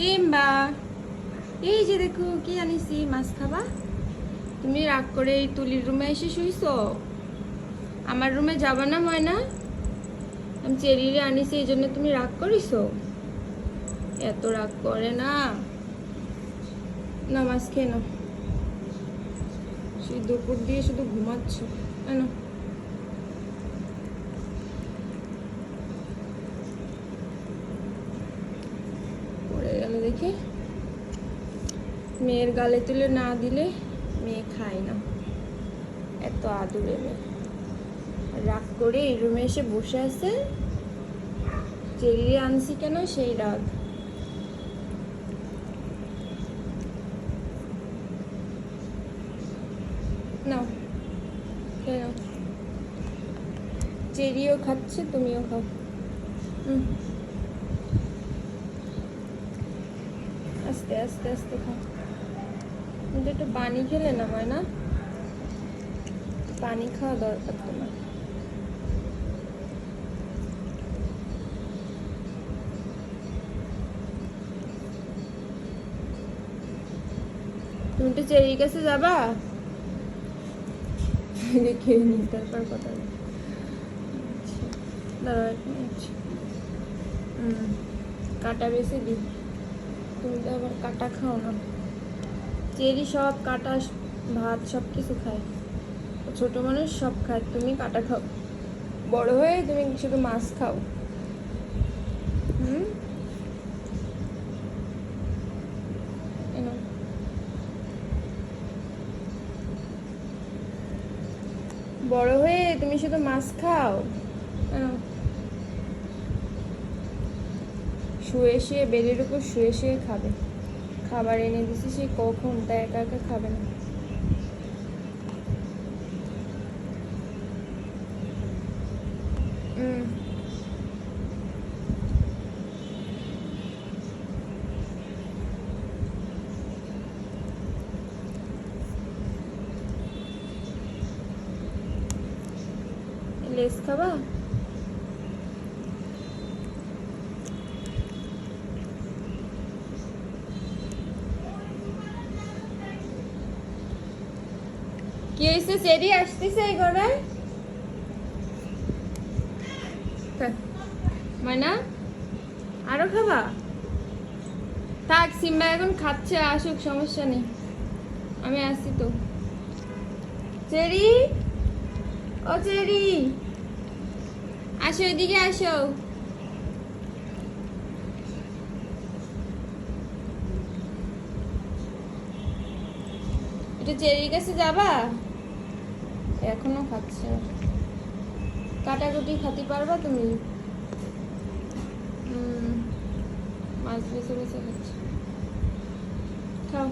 Simba. এই যে দেখো, কি আনিছি? মাছ খাবা? তুমি রাগ করে এই তুলির রুমে এসে শুইছো? আমার রুমে যাবা না, ময়না? আমি চেরিরে আনিছি, এই জন্য তুমি রাগ করিছো? এত রাগ করে না। না মাছ খেয়ে নাও। সেই দুপুর দিয়ে শুধু ঘুমাচ্ছ। কেন পড়ে গেল দেখি মেয়ের গালে তুলে না দিলে মেয়ে খায় না। এত আদুরে মেয়ে। রাগ করে এই রুমে এসে বসে আছে। চেরিয়ে আনছি কেন সেই রাগ। খেয়ে নাও। চেরিও খাচ্ছে, তুমিও খাও। হুম। আস্তে আস্তে আস্তে কিন্তু একটু পানি খেলে না ময়না পানি খাওয়া দরকার তোমার। তুমি তো চেরির কাছে যাবা? দেখে নি তারপর কথা। আচ্ছা, দাঁড়াও কাটা বেশি দিই। তুমি তো আবার কাটা খাও না। চেরি সব, কাটা, ভাত সব কিছু খায়। ছোট মানুষ সব খায়, তুমি কাটা খাও। বড় হয়ে তুমি শুধু মাছ খাও। হুম? বড় হয়ে তুমি শুধু মাছ খাও এই নাও। শুয়ে শুয়ে বেডের উপর শুয়ে শুয়ে খাবে। খাবার এনে দিছি, সে কখন তা একা একা খাবে না। লেস খাবা? কি হয়েছে চেরি আসতেছে এই ঘরে। ময়না আরও খাবা থাক সিম্বা এখন খাচ্ছে আসুক সমস্যা নেই আমি আসছি তো চেরি ও চেরি আসো এদিকে আসো একটু চেরির কাছে যাবা এখনও খাচ্ছে। কাটা কাটাকুটি খাতে পারবা তুমি? মাছ বেছে বেছে খাচ্ছে। খাও।